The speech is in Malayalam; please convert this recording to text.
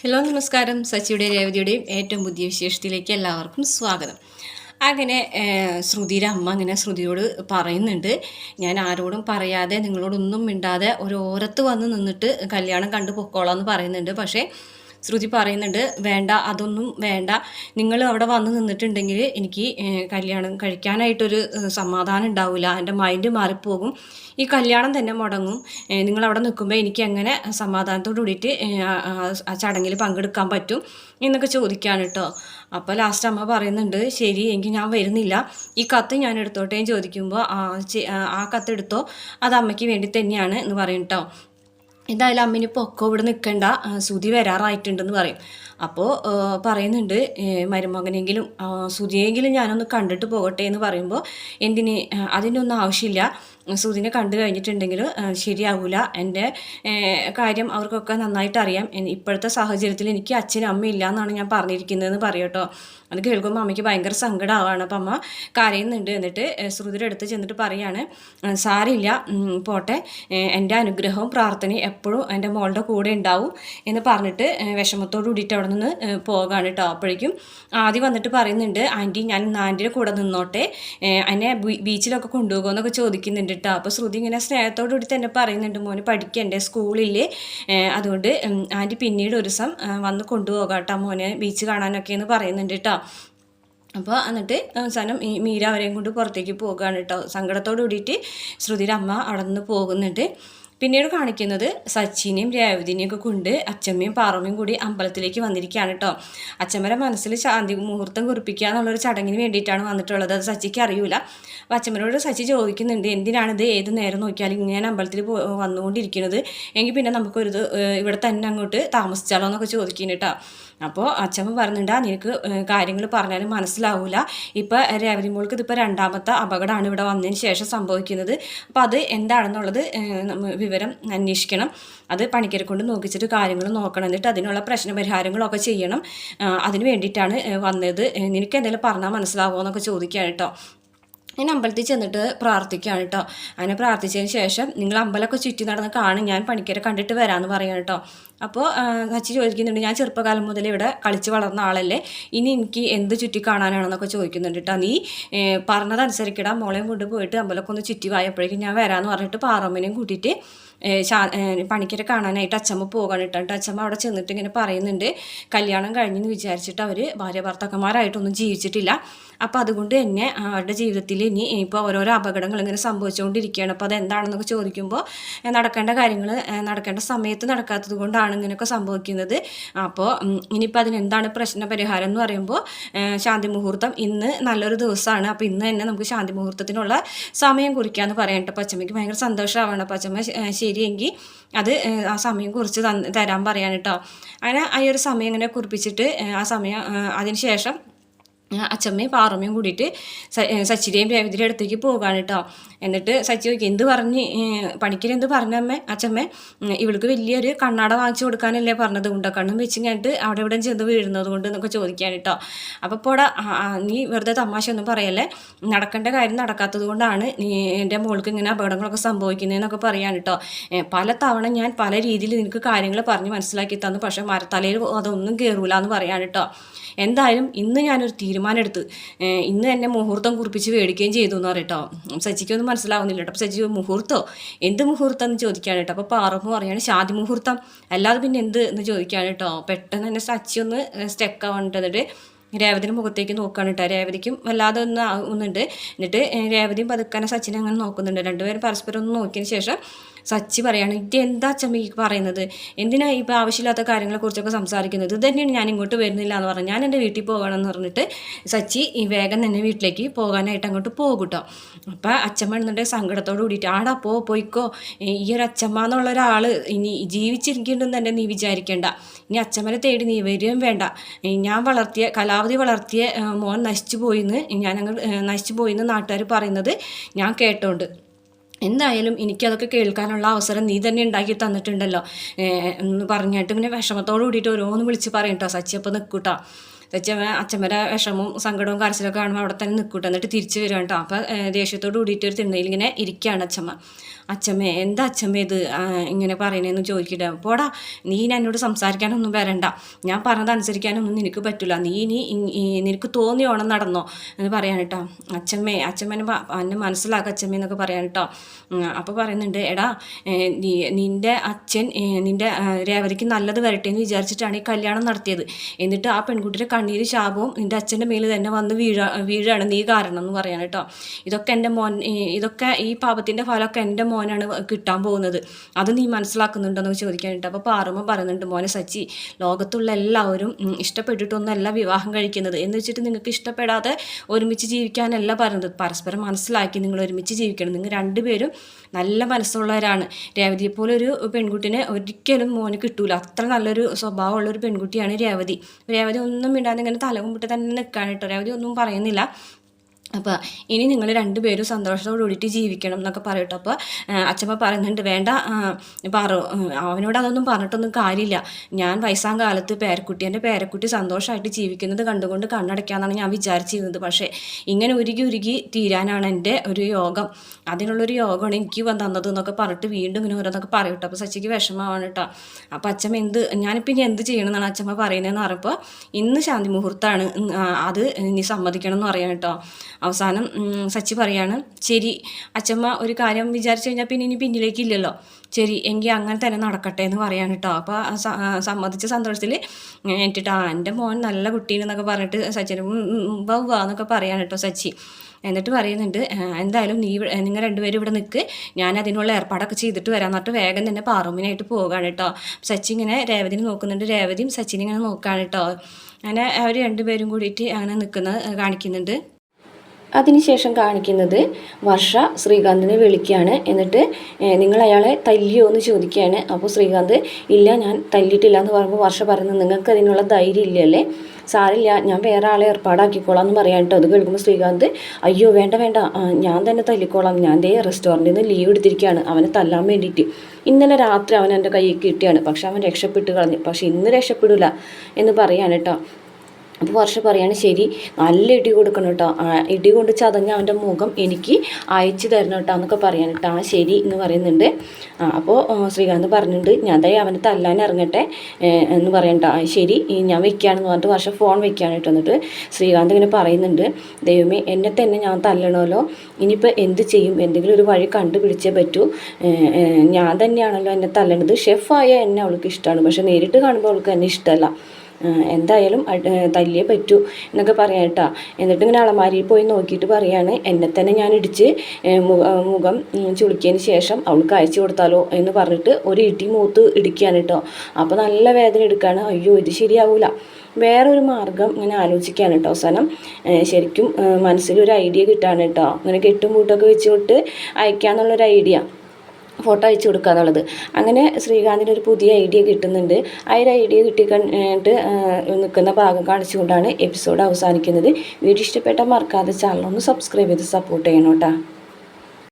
ഹലോ നമസ്കാരം. സച്ചിയുടെ രേവതിയുടെയും ഏറ്റവും പുതിയ വിശേഷത്തിലേക്ക് എല്ലാവർക്കും സ്വാഗതം. അങ്ങനെ ശ്രുതിയുടെ അമ്മ അങ്ങനെ ശ്രുതിയോട് പറയുന്നുണ്ട്. ഞാൻ ആരോടും പറയാതെ നിങ്ങളോടൊന്നും മിണ്ടാതെ ഒരു ഓരത്ത് വന്ന് നിന്നിട്ട് കല്യാണം കണ്ടു പൊക്കോളാം എന്ന് പറയുന്നുണ്ട്. പക്ഷേ ശ്രുതി പറയുന്നുണ്ട് വേണ്ട അതൊന്നും വേണ്ട. നിങ്ങൾ അവിടെ വന്ന് നിന്നിട്ടുണ്ടെങ്കിൽ എനിക്ക് കല്യാണം കഴിക്കാനായിട്ടൊരു സമാധാനം ഉണ്ടാവില്ല എന്റെ മൈൻഡ് മാറിപ്പോകും. ഈ കല്യാണം തന്നെ മുടങ്ങും. നിങ്ങൾ അവിടെ നിൽക്കുമ്പോൾ എനിക്ക് എങ്ങനെ സമാധാനത്തോട് കൂടിയിട്ട് ആ- ചടങ്ങിൽ പങ്കെടുക്കാൻ പറ്റും? എന്നൊക്കെ ചോദിക്കാണ് കേട്ടോ അപ്പോൾ ലാസ്റ്റ് അമ്മ പറയുന്നുണ്ട് ശരി എങ്കിൽ ഞാൻ വരുന്നില്ല. ഈ കത്ത് ഞാൻ എടുത്തോട്ടെ? ചോദിക്കുമ്പോൾ ആ കത്ത് എടുത്തോ? അത് അമ്മയ്ക്ക് വേണ്ടി തന്നെയാണ് എന്ന് പറയും കേട്ടോ എന്തായാലും അമ്മിന് പൊക്കോ ഇവിടെ നിൽക്കണ്ട സുതി വരാറായിട്ടുണ്ടെന്ന് പറയും. അപ്പോൾ പറയുന്നുണ്ട് മരുമകനെങ്കിലും സുതിയെങ്കിലും ഞാനൊന്ന് കണ്ടിട്ട് പോകട്ടെ എന്ന് പറയുമ്പോൾ എന്തിന് അതിന്റെ അതിനൊന്നും ആവശ്യമില്ല. സുധിനെ കണ്ടു കഴിഞ്ഞിട്ടുണ്ടെങ്കിൽ ശരിയാകില്ല എന്റെ കാര്യം അവർക്കൊക്കെ നന്നായിട്ട് അറിയാം. ഇപ്പോഴത്തെ സാഹചര്യത്തിൽ എനിക്ക് അച്ഛനും അമ്മ ഇല്ല എന്നാണ് ഞാൻ പറഞ്ഞിരിക്കുന്നതെന്ന് പറയട്ടോ അത് കേൾക്കുമ്പോൾ അമ്മയ്ക്ക് ഭയങ്കര സങ്കടമാവാണ് അപ്പം അമ്മ കരയുന്നുണ്ട്. എന്നിട്ട് ശ്രുതിയുടെ അടുത്ത് ചെന്നിട്ട് പറയാണ് സാരില്ല പോട്ടെ. എന്റെ അനുഗ്രഹവും പ്രാർത്ഥനയും എപ്പോഴും എന്റെ മോളുടെ കൂടെ ഉണ്ടാവും. എന്ന് പറഞ്ഞിട്ട് വിഷമത്തോട് കൂടിയിട്ട് അവിടെ നിന്ന് പോകാണ് കേട്ടോ. അപ്പോഴേക്കും ആദ്യം വന്നിട്ട് പറയുന്നുണ്ട് ആന്റി ഞാൻ ആന്റിയുടെ കൂടെ നിന്നോട്ടെ. എന്നെ ബീച്ചിലൊക്കെ കൊണ്ടുപോകുമെന്നൊക്കെ ചോദിക്കുന്നുണ്ട് കേട്ടോ. അപ്പോൾ ശ്രുതി ഇങ്ങനെ സ്നേഹത്തോടു കൂടി തന്നെ പറയുന്നുണ്ട് മോന് പഠിക്കണ്ടേ സ്കൂളിൽ അതുകൊണ്ട് ആന്റി പിന്നീട് ഒരു ദിവസം വന്ന് കൊണ്ടുപോകാം കേട്ടോ മോനെ ബീച്ച് കാണാനൊക്കെ എന്ന് പറയുന്നുണ്ട് കേട്ടോ. അപ്പോൾ എന്നിട്ട് അവസാനം ഈ മീര അവരെയും കൊണ്ട് പുറത്തേക്ക് പോകുകയാണ് കേട്ടോ. സങ്കടത്തോട് കൂടിയിട്ട് ശ്രുതിയുടെ അമ്മ അവിടെ നിന്ന് പോകുന്നുണ്ട്. പിന്നീട് കാണിക്കുന്നത് സച്ചിനെയും രേവതിനെയും ഒക്കെ കൊണ്ട് അച്ചമ്മയും പാറമ്മയും കൂടി അമ്പലത്തിലേക്ക് വന്നിരിക്കുകയാണ് കേട്ടോ. അച്ചമ്മയുടെ മനസ്സിൽ ശാന്തി മുഹൂർത്തം കുറിപ്പിക്കുക എന്നുള്ളൊരു ചടങ്ങിന് വേണ്ടിയിട്ടാണ് വന്നിട്ടുള്ളത്. അത് സച്ചിക്ക് അറിയൂല. അപ്പോൾ അച്ചമ്മനോട് സച്ചി ചോദിക്കുന്നുണ്ട് എന്തിനാണിത് ഏത് നേരം നോക്കിയാലും ഇങ്ങനെ അമ്പലത്തിൽ വന്നുകൊണ്ടിരിക്കുന്നത്? എങ്കിൽ പിന്നെ നമുക്കൊരു ഇവിടെ തന്നെ അങ്ങോട്ട് താമസിച്ചാലോ എന്നൊക്കെ ചോദിക്കുന്നു കേട്ടോ. അപ്പോൾ അച്ഛമ്മ പറയുന്നുണ്ട് "ആ, നിനക്ക് കാര്യങ്ങൾ പറഞ്ഞാലും മനസ്സിലാവില്ല ഇപ്പോൾ രേവതി മോൾക്ക് ഇതിപ്പോൾ രണ്ടാമത്തെ അപകടമാണ് ഇവിടെ വന്നതിന് ശേഷം സംഭവിക്കുന്നത്. അപ്പോൾ അത് എന്താണെന്നുള്ളത് വിവരം അന്വേഷിക്കണം. അത് പണിക്കരെ കൊണ്ട് നോക്കിച്ചിട്ട് കാര്യങ്ങൾ നോക്കണം. എന്നിട്ട് അതിനുള്ള പ്രശ്ന പരിഹാരങ്ങളൊക്കെ ചെയ്യണം. അതിന് വേണ്ടിയിട്ടാണ് വന്നത്. നിനക്ക് എന്തെങ്കിലും പറഞ്ഞാൽ മനസ്സിലാവുമോ എന്നൊക്കെ ചോദിക്കുകയാണ് കേട്ടോ. ഞാൻ അമ്പലത്തിൽ ചെന്നിട്ട് പ്രാർത്ഥിക്കുകയാണ് കേട്ടോ അങ്ങനെ പ്രാർത്ഥിച്ചതിന് ശേഷം നിങ്ങൾ അമ്പലമൊക്കെ ചുറ്റി നടന്ന് കാണും. ഞാൻ പണിക്കരെ കണ്ടിട്ട് വരാമെന്ന് പറയാം കേട്ടോ അപ്പോൾ സച്ചി ചോദിക്കുന്നുണ്ട് ഞാൻ ചെറുപ്പകാലം മുതൽ ഇവിടെ കളിച്ച് വളർന്ന ആളല്ലേ? ഇനി എനിക്ക് എന്ത് ചുറ്റി കാണാനാണെന്നൊക്കെ ചോദിക്കുന്നുണ്ട് കേട്ടോ നീ പറഞ്ഞതനുസരിക്കടാ. മോളെയും കൊണ്ട് പോയിട്ട് അമ്പലമൊക്കെ ഒന്ന് ചുറ്റി വായപ്പോഴേക്കും ഞാൻ വരാമെന്ന് പറഞ്ഞിട്ട് പാറമ്മനെയും കൂട്ടിയിട്ട് പണിക്കരെ കാണാനായിട്ട് അച്ചമ്മ പോകാൻ ഇട്ടിട്ട് അച്ചമ്മ അവിടെ ചെന്നിട്ട് ഇങ്ങനെ പറയുന്നുണ്ട് കല്യാണം കഴിഞ്ഞെന്ന് വിചാരിച്ചിട്ട് അവർ ഭാര്യ ഭർത്താക്കന്മാരായിട്ടൊന്നും ജീവിച്ചിട്ടില്ല. അപ്പോൾ അതുകൊണ്ട് തന്നെ അവരുടെ ജീവിതത്തിൽ ഇനി ഇപ്പോൾ ഓരോരോ അപകടങ്ങൾ ഇങ്ങനെ സംഭവിച്ചുകൊണ്ടിരിക്കുകയാണ്. അപ്പോൾ അതെന്താണെന്നൊക്കെ ചോദിക്കുമ്പോൾ നടക്കേണ്ട കാര്യങ്ങൾ നടക്കേണ്ട സമയത്ത് നടക്കാത്തത് കൊണ്ടാണ് ഇങ്ങനെയൊക്കെ സംഭവിക്കുന്നത്. അപ്പോൾ ഇനിയിപ്പോൾ അതിനെന്താണ് പ്രശ്ന പരിഹാരം എന്ന് പറയുമ്പോൾ ശാന്തി മുഹൂർത്തം ഇന്ന് നല്ലൊരു ദിവസമാണ് അപ്പോൾ ഇന്ന് തന്നെ നമുക്ക് ശാന്തി മുഹൂർത്തത്തിനുള്ള സമയം കുറിക്കാമെന്ന് എന്ന് കേട്ടോ. പച്ചമ്മയ്ക്ക് ഭയങ്കര സന്തോഷമാവണം പച്ചമ്മ ശരിയെങ്കിൽ അത് ആ സമയം കുറിച്ച് തരാൻ പറയാൻ കേട്ടോ അങ്ങനെ ആ ഒരു സമയം ഇങ്ങനെ കുറിപ്പിച്ചിട്ട് ആ സമയം അതിന് ശേഷം അച്ചമ്മയും പാറമ്മയും കൂടിയിട്ട് സച്ചിയുടെയും രേവതിയുടെ അടുത്തേക്ക് പോകാൻ കേട്ടോ എന്നിട്ട് സച്ചി ചോദിക്കും എന്ത് പറഞ്ഞ് പണിക്കരെ എന്ത് പറഞ്ഞമ്മ അച്ചമ്മ ഇവൾക്ക് വലിയൊരു കണ്ണാട വാങ്ങിച്ചു കൊടുക്കാനല്ലേ പറഞ്ഞത്. ഉണ്ടക്കണ്ണും വെച്ച് കഴിഞ്ഞിട്ട് അവിടെ ഇവിടെ ചെന്ന് വീഴുന്നത് കൊണ്ട് എന്നൊക്കെ ചോദിക്കാൻ കേട്ടോ അപ്പോൾ പോടാ നീ വെറുതെ തമാശ ഒന്നും പറയല്ലേ? നടക്കേണ്ട കാര്യം നടക്കാത്തത് കൊണ്ടാണ് നീ എന്റെ മോൾക്ക് ഇങ്ങനെ അപകടങ്ങളൊക്കെ സംഭവിക്കുന്നതെന്നൊക്കെ പറയാൻ കേട്ടോ പല തവണ ഞാൻ പല രീതിയിൽ നിനക്ക് കാര്യങ്ങൾ പറഞ്ഞ് മനസ്സിലാക്കി തന്നു പക്ഷേ മരത്തലയിൽ അതൊന്നും കയറൂല എന്ന് പറയാൻ കേട്ടോ എന്തായാലും ഇന്ന് ഞാനൊരു തീരുമാനം ഏഹ് ഇന്ന് തന്നെ മുഹൂർത്തം കുറിപ്പിച്ച് മേടിക്കുകയും ചെയ്തു എന്ന് പറയട്ടോ. സജിക്കൊന്നും മനസ്സിലാവുന്നില്ല കേട്ടോ. അപ്പോൾ സജി മുഹൂർത്തോ? എന്ത് മുഹൂർത്തം? എന്ന് ചോദിക്കുകയാണ് കേട്ടോ. അപ്പോൾ പാറമ്മ പറയാണ് ഷാദി മുഹൂർത്തം. അല്ലാതെ പിന്നെ എന്ത് എന്ന് ചോദിക്കുകയാണ് കേട്ടോ. പെട്ടെന്ന് തന്നെ സച്ചി ഒന്ന് സ്റ്റെക്ക് ആവാനിട്ട് എന്നിട്ട് മുഖത്തേക്ക് നോക്കുകയാണ് കേട്ടോ. രേവതിക്കും വല്ലാതെ ഒന്ന് ആവുന്നുണ്ട്. എന്നിട്ട് രേവതിയും പതുക്കാനെ സച്ചിനെ അങ്ങനെ നോക്കുന്നുണ്ട്. രണ്ടുപേരും പരസ്പരം ഒന്ന് നോക്കിയതിന് ശേഷം സച്ചി പറയാണ് ഇത് എന്താ ചമ്മി പറയുന്നത്? എന്തിനാ ഇപ്പോൾ ആവശ്യമില്ലാത്ത കാര്യങ്ങളെക്കുറിച്ചൊക്കെ സംസാരിക്കുന്നത്? ഇത് തന്നെയാണ് ഞാൻ ഇങ്ങോട്ട് വരുന്നില്ല എന്ന് പറഞ്ഞു ഞാൻ എന്റെ വീട്ടിൽ പോകണം എന്ന് പറഞ്ഞിട്ട് സച്ചി ഈ വേഗം തന്നെ വീട്ടിലേക്ക് പോകാനായിട്ട് അങ്ങോട്ട് പോകും കേട്ടോ അപ്പം അച്ഛമ്മ എന്നുണ്ടെങ്കിൽ സങ്കടത്തോട് കൂടിയിട്ട് ആടാ പോ പോയിക്കോ. ഈ ഒരു അച്ഛമ്മ എന്നുള്ള ഒരാൾ ഇനി ജീവിച്ചിരിക്കുന്നുണ്ടെന്ന് തന്നെ നീ വിചാരിക്കേണ്ട. ഇനി അച്ഛമ്മനെ തേടി നീ വരികയും വേണ്ട. ഞാൻ വളർത്തിയ കലാവധി വളർത്തിയ മോൻ നശിച്ചു പോയിന്ന് ഞാൻ അങ്ങ് നശിച്ചു പോയിന്ന് നാട്ടുകാർ പറയുന്നത് ഞാൻ കേട്ടോണ്ട്. എന്തായാലും എനിക്കതൊക്കെ കേൾക്കാനുള്ള അവസരം നീ തന്നെ ഉണ്ടാക്കി തന്നിട്ടുണ്ടല്ലോ. എന്ന് പറഞ്ഞിട്ട് പിന്നെ വിഷമത്തോട് കൂടിയിട്ട് ഓരോന്ന് വിളിച്ച് പറയും കേട്ടോ സച്ചി അപ്പോൾ നിൽക്കൂട്ടോ അച്ഛമ്മ അച്ഛമ്മരെ വിഷമവും സങ്കടവും കരച്ചിലൊക്കെ കാണുമ്പോൾ അവിടെ തന്നെ നിൽക്കൂട്ടോ എന്നിട്ട് തിരിച്ചു വരും കേട്ടോ. അപ്പോൾ ദേഷ്യത്തോട് കൂടിയിട്ട് ഒരു തിണ്ണയിൽ ഇങ്ങനെ ഇരിക്കുകയാണ് അച്ഛമ്മ. അച്ഛമ്മേ എന്താ അച്ഛമ്മ ഇത്? ഇങ്ങനെ പറയണേന്ന് ചോദിക്കട്ടെ. പോടാ നീ എന്നോട് സംസാരിക്കാനൊന്നും വരണ്ട. ഞാൻ പറഞ്ഞത് അനുസരിക്കാനൊന്നും നിനക്ക് പറ്റില്ല നീ ഇനി നിനക്ക് തോന്നി ഓണം നടന്നോ എന്ന് പറയാൻ കേട്ടോ. അച്ഛമ്മേ അച്ഛമ്മേനെ എന്നെ മനസ്സിലാക്കുക അച്ഛമ്മ എന്നൊക്കെ പറയാൻ കേട്ടോ. അപ്പോൾ പറയുന്നുണ്ട് എടാ നിന്റെ അച്ഛൻ നിന്റെ രേവതിക്ക് നല്ലത് വരട്ടെ എന്ന് വിചാരിച്ചിട്ടാണ് ഈ കല്യാണം നടത്തിയത്. എന്നിട്ട് ആ പെൺകുട്ടിയുടെ കണ്ണീര് ശാപവും നിന്റെ അച്ഛന്റെ മേലിൽ തന്നെ വന്ന് വീഴ വീഴാണ് നീ കാരണം എന്ന് പറയാൻ കേട്ടോ. ഇതൊക്കെ എന്റെ മോൻ ഇതൊക്കെ ഈ പാപത്തിന്റെ ഫലമൊക്കെ എന്റെ മോനാണ് കിട്ടാൻ പോകുന്നത്. അത് നീ മനസ്സിലാക്കുന്നുണ്ടോന്ന് ചോദിക്കാനായിട്ട് അപ്പോൾ പാറുമ്മ പറയുന്നുണ്ട് മോനെ സച്ചി ലോകത്തുള്ള എല്ലാവരും ഇഷ്ടപ്പെട്ടിട്ടൊന്നല്ല വിവാഹം കഴിക്കുന്നത്. എന്ന് വെച്ചിട്ട് നിങ്ങൾക്ക് ഇഷ്ടപ്പെടാതെ ഒരുമിച്ച് ജീവിക്കാനല്ല പറയുന്നത് പരസ്പരം മനസ്സിലാക്കി നിങ്ങൾ ഒരുമിച്ച് ജീവിക്കണം. നിങ്ങൾ രണ്ടുപേരും നല്ല മനസ്സുള്ളവരാണ്. രേവതിയെ പോലെ ഒരു പെൺകുട്ടിനെ ഒരിക്കലും മോന് കിട്ടൂല. അത്ര നല്ലൊരു സ്വഭാവമുള്ള ഒരു പെൺകുട്ടിയാണ് രേവതി. രേവതി ഒന്നും മിണ്ടാതെ ഇങ്ങനെ തലകുമ്പിട്ട് തന്നെ നിൽക്കാണ് കേട്ടോ. ഒന്നും പറയുന്നില്ല. അപ്പോൾ ഇനി നിങ്ങൾ രണ്ടുപേരും സന്തോഷത്തോടു കൂടിയിട്ട് ജീവിക്കണം എന്നൊക്കെ പറയട്ടോ. അപ്പോൾ അച്ഛമ്മ പറയുന്നുണ്ട് വേണ്ട പറ അവനോട് അതൊന്നും പറഞ്ഞിട്ടൊന്നും കാര്യമില്ല. ഞാൻ വയസ്സാം കാലത്ത് പേരക്കുട്ടി എന്റെ പേരക്കുട്ടി സന്തോഷമായിട്ട് ജീവിക്കുന്നത് കണ്ടുകൊണ്ട് കണ്ണടയ്ക്കാമെന്നാണ് ഞാൻ വിചാരിച്ചിരുന്നത്. പക്ഷേ ഇങ്ങനെ ഉരുകി ഉരുകി തീരാനാണ് എന്റെ ഒരു യോഗം. അതിനുള്ളൊരു യോഗമാണ് എനിക്ക് തന്നത് എന്നൊക്കെ പറഞ്ഞിട്ട് വീണ്ടും ഇങ്ങനെ ഓരോന്നൊക്കെ പറയട്ടോ. അപ്പോൾ സച്ചിക്ക് വിഷമമാണ് കേട്ടോ. അപ്പോൾ അച്ഛമ്മ എന്ത് ഞാനിപ്പോൾ ഇനി എന്ത് ചെയ്യണമെന്നാണ് അച്ഛമ്മ പറയുന്നതെന്ന് പറയുമ്പോൾ ഇന്ന് ശാന്തി മുഹൂർത്തമാണ്. അത് ഇനി സമ്മതിക്കണം എന്ന് പറയാം കേട്ടോ. അവസാനം സച്ചി പറയാണ് ശരി അച്ഛമ്മ ഒരു കാര്യം വിചാരിച്ചു കഴിഞ്ഞാൽ പിന്നെ ഇനി പിന്നിലേക്ക് ഇല്ലല്ലോ ശരി എങ്കിൽ അങ്ങനെ തന്നെ നടക്കട്ടെ എന്ന് പറയാൻ കേട്ടോ അപ്പോൾ സമ്മതിച്ച സന്തോഷത്തിൽ എന്നിട്ട് ആ എന്റെ മോൻ നല്ല കുട്ടീനെന്നൊക്കെ പറഞ്ഞിട്ട് സച്ചിന് ബൗവ എന്നൊക്കെ പറയാൻ കേട്ടോ സച്ചി. എന്നിട്ട് പറയുന്നുണ്ട് എന്തായാലും നീ നിങ്ങൾ രണ്ടുപേരും ഇവിടെ നിൽക്ക് ഞാൻ അതിനുള്ള ഏർപ്പാടൊക്കെ ചെയ്തിട്ട് വരാം എന്നിട്ട് വേഗം തന്നെ പാറുമ്പിനായിട്ട് പോകുകയാണ് കേട്ടോ സച്ചി ഇങ്ങനെ രേവതിനെ നോക്കുന്നുണ്ട്. രേവതിയും സച്ചിനെ ഇങ്ങനെ നോക്കുകയാണ് കേട്ടോ അങ്ങനെ അവർ രണ്ടുപേരും കൂടിയിട്ട് അങ്ങനെ നിൽക്കുന്നത് കാണിക്കുന്നുണ്ട്. അതിനുശേഷം കാണിക്കുന്നത് വർഷ ശ്രീകാന്തിനെ വിളിക്കുകയാണ്. എന്നിട്ട് നിങ്ങൾ അയാളെ തല്ലിയോ എന്ന് ചോദിക്കുകയാണ്. അപ്പോൾ ശ്രീകാന്ത് ഇല്ല ഞാൻ തല്ലിയിട്ടില്ല എന്ന് പറയുമ്പോൾ വർഷ പറയുന്നത് നിങ്ങൾക്ക് അതിനുള്ള ധൈര്യം ഇല്ലല്ലേ സാറില്ല ഞാൻ വേറെ ആളെ ഏർപ്പാടാക്കിക്കോളാം എന്ന് പറയാൻ കേട്ടോ. അത് കേൾക്കുമ്പോൾ ശ്രീകാന്ത് അയ്യോ വേണ്ട വേണ്ട. ഞാൻ തന്നെ തല്ലിക്കോളാം. ഞാൻ ദേ റെസ്റ്റോറന്റിൽ നിന്ന് ലീവ് എടുത്തിരിക്കുകയാണ്. അവനെ തല്ലാൻ വേണ്ടിയിട്ട്. ഇന്നലെ രാത്രി അവൻ എന്റെ കയ്യിൽ കിട്ടിയാണ്. പക്ഷെ അവൻ രക്ഷപ്പെട്ട് കളഞ്ഞു. പക്ഷെ ഇന്ന് രക്ഷപ്പെടില്ല എന്ന് പറയാണ് കേട്ടോ. അപ്പോൾ വർഷ പറയാണ് ശരി നല്ല ഇടി കൊടുക്കണം കേട്ടോ ഇടി കൊണ്ട് ചതഞ്ഞ അവന്റെ മുഖം എനിക്ക് അയച്ചു തരണം കേട്ടോ എന്നൊക്കെ പറയാൻ കേട്ടോ ആ ശരി എന്ന് പറയുന്നുണ്ട്. അപ്പോൾ ശ്രീകാന്ത് പറഞ്ഞിട്ടുണ്ട് ഞാൻ ദേ അവനെ തല്ലാൻ ഇറങ്ങട്ടെ എന്ന് പറയണ്ട ശരി ഞാൻ വെക്കുകയാണെന്ന് പറഞ്ഞിട്ട് വർഷം ഫോൺ വെക്കുകയാണ് കേട്ടോ എന്നിട്ട് ശ്രീകാന്ത് ഇങ്ങനെ പറയുന്നുണ്ട്. ദൈവമേ എന്നെ തന്നെ ഞാൻ തല്ലണമല്ലോ. ഇനിയിപ്പോൾ എന്ത് ചെയ്യും? എന്തെങ്കിലും ഒരു വഴി കണ്ടുപിടിച്ചേ പറ്റൂ. ഞാൻ തന്നെയാണല്ലോ എന്നെ തല്ലണത്. ഷെഫായ എന്നെ അവൾക്ക് ഇഷ്ടമാണ് പക്ഷെ നേരിട്ട് കാണുമ്പോൾ അവൾക്ക് എന്നെ ഇഷ്ടമല്ല എന്തായാലും തല്ലിയേ പറ്റൂ എന്നൊക്കെ പറയാം കേട്ടോ. എന്നിട്ട് ഇങ്ങനെ അളമാരിയിൽ പോയി നോക്കിയിട്ട് പറയാണ് എന്നെ തന്നെ ഞാൻ ഇടിച്ച് മുഖം ചുളിക്കിയതിന് ശേഷം അവൾക്ക് അയച്ചു കൊടുത്താലോ? എന്ന് പറഞ്ഞിട്ട് ഒരു ഇടി മൂത്ത് ഇടിക്കുകയാണ് കേട്ടോ. അപ്പോൾ നല്ല വേദന എടുക്കുകയാണ് അയ്യോ ഇത് ശരിയാവൂല. വേറൊരു മാർഗം ഇങ്ങനെ ആലോചിക്കുകയാണ് കേട്ടോ അവസാനം. ശരിക്കും മനസ്സിലൊരു ഐഡിയ കിട്ടാണ് കേട്ടോ. അങ്ങനെ കെട്ടും കൂട്ടൊക്കെ വെച്ചുകൊണ്ട് അയക്കാന്നുള്ളൊരു ഐഡിയ. ഫോട്ടോ അയച്ചു കൊടുക്കുക എന്നുള്ളത്. അങ്ങനെ ശ്രീകാന്തിന് ഒരു പുതിയ ഐഡിയ കിട്ടുന്നുണ്ട്. ആ ഒരു ഐഡിയ കിട്ടി നിൽക്കുന്ന ഭാഗം കാണിച്ചുകൊണ്ടാണ് എപ്പിസോഡ് അവസാനിക്കുന്നത്. വീഡിയോ ഇഷ്ടപ്പെട്ടാൽ മറക്കാതെ ചാനൽ ഒന്ന് സബ്സ്ക്രൈബ് ചെയ്ത് സപ്പോർട്ട് ചെയ്യണം കേട്ടോ.